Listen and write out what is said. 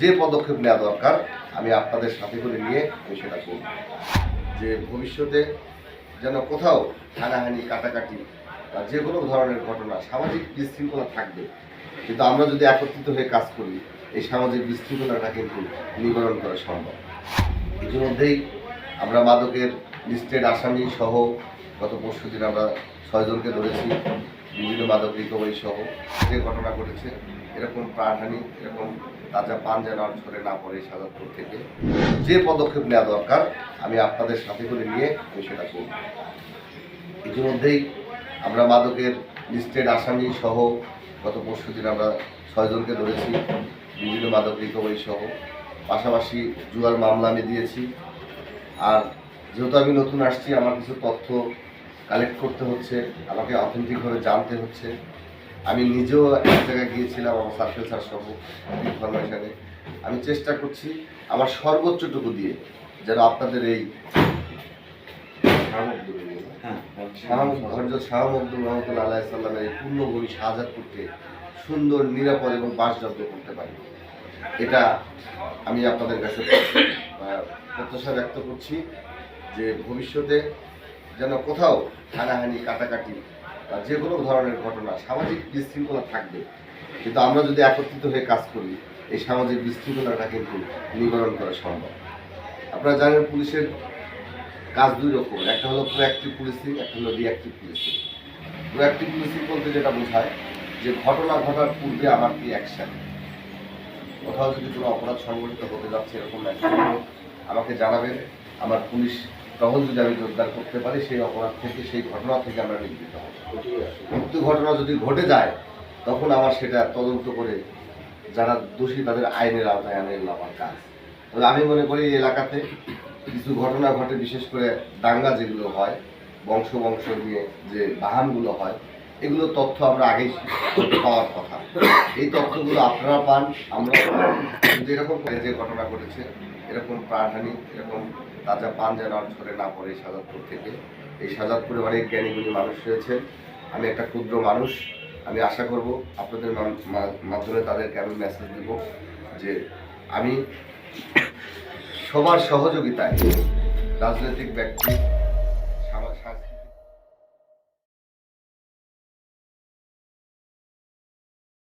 যে পদক্ষেপ নেওয়া দরকার, আমি আপনাদের সাথে করে নিয়ে আমি সেটা করব। যে ভবিষ্যতে যেন কোথাও হানাহানি, কাটাকাটি বা যে কোনো ধরনের ঘটনা সামাজিক বিশৃঙ্খলা থাকবে, কিন্তু আমরা যদি একত্রিত হয়ে কাজ করি, এই সামাজিক বিশৃঙ্খলাটা কিন্তু নিবারণ করা সম্ভব। ইতিমধ্যেই আমরা মাদকের লিস্টেড আসামি সহ গত পরশু দিন আমরা ছয়জনকে ধরেছি। বিভিন্ন মাদক রিকভারি সহ যে ঘটনা ঘটেছে, এরকম প্রাণহানি, এরকম তাজা পান যেন আর না পড়ে সাজাদপুর থেকে, যে পদক্ষেপ নেওয়া দরকার, আমি আপনাদের সাথে করে নিয়ে আমি সেটা করব। ইতিমধ্যেই আমরা মাদকের লিস্টেড আসামি সহ গত পরশু দিন আমরা ছয়জনকে ধরেছি, বিভিন্ন মাদক রিকভারি সহ। পাশাপাশি জুয়ার মামলা আমি দিয়েছি। আর যেহেতু আমি নতুন আসছি, আমার কিছু তথ্য কালেক্ট করতে হচ্ছে আমাকে অথেন্টিকভাবে জানতে হচ্ছে। আমি নিজেও এক জায়গায় গিয়েছিলাম আমার সার্কেল স্যার সহ ইনফরমেশনে আমি চেষ্টা করছি আমার সর্বোচ্চটুকু দিয়ে যেন আপনাদের এই হজরত শাহ মকদুম রহমতুল্লাহ আল্লাহ সাল্লামের এই পূর্ণভূমি শাহজাদ করতে সুন্দর নিরাপদ এবং বাসযোগ্য করতে পারি। এটা আমি আপনাদের কাছে প্রত্যাশা ব্যক্ত করছি যে ভবিষ্যতে যেন কোথাও হানাহানি, কাটাকাটি বা যে কোনো ধরনের ঘটনা সামাজিক বিশৃঙ্খলা থাকবে। কিন্তু আমরা যদি একত্রিত হয়ে কাজ করি, এই সামাজিক বিশৃঙ্খলাটা কিন্তু নিবারণ করা সম্ভব। আপনারা জানেন পুলিশের কাজ দুই রকম, একটা হলো প্রোঅ্যাক্টিভ পুলিশিং একটা হলো রিঅ্যাক্টিভ পুলিশিং প্রোঅ্যাক্টিভ পুলিশিং বলতে যেটা বোঝায় যে ঘটনা ঘটার পূর্বে আমার কি অ্যাকশন কোথাও যদি কোনো অপরাধ সংঘটিত হতে যাচ্ছে, এরকম হলে আমাকে জানাবেন, আমার পুলিশ টহল যদি আমি জোরদার করতে পারি, সেই অপরাধ থেকে, সেই ঘটনা থেকে আমরা নিবৃত্ত হব। মৃত্যু ঘটনা যদি ঘটে যায়, তখন আমার সেটা তদন্ত করে যারা দোষী, তাদের আইনের আওতায় আনে এগুলো আমার কাজ। তবে আমি মনে করি এলাকাতে কিছু ঘটনা ঘটে, বিশেষ করে দাঙ্গা যেগুলো হয়, বংশ বংশ নিয়ে যে বাহানগুলো হয়, এগুলো তথ্য আমরা আগেই পাওয়ার কথা। এই তথ্যগুলো আপনারা পান, আমরা এরকম যে ঘটনা ঘটেছে এরকম প্রাণহানি, এরকম তাজা পান যেন আর ঝরে না পড়ে এই সাজাদপুর থেকে। এই সাজাদপুরে অনেক জ্ঞানীগুণী মানুষ রয়েছে আমি একটা ক্ষুদ্র মানুষ। আমি আশা করব আপনাদের মাধ্যমে তাদেরকে আমি মেসেজ দেব যে আমি সবার সহযোগিতায় রাজনৈতিক ব্যক্তি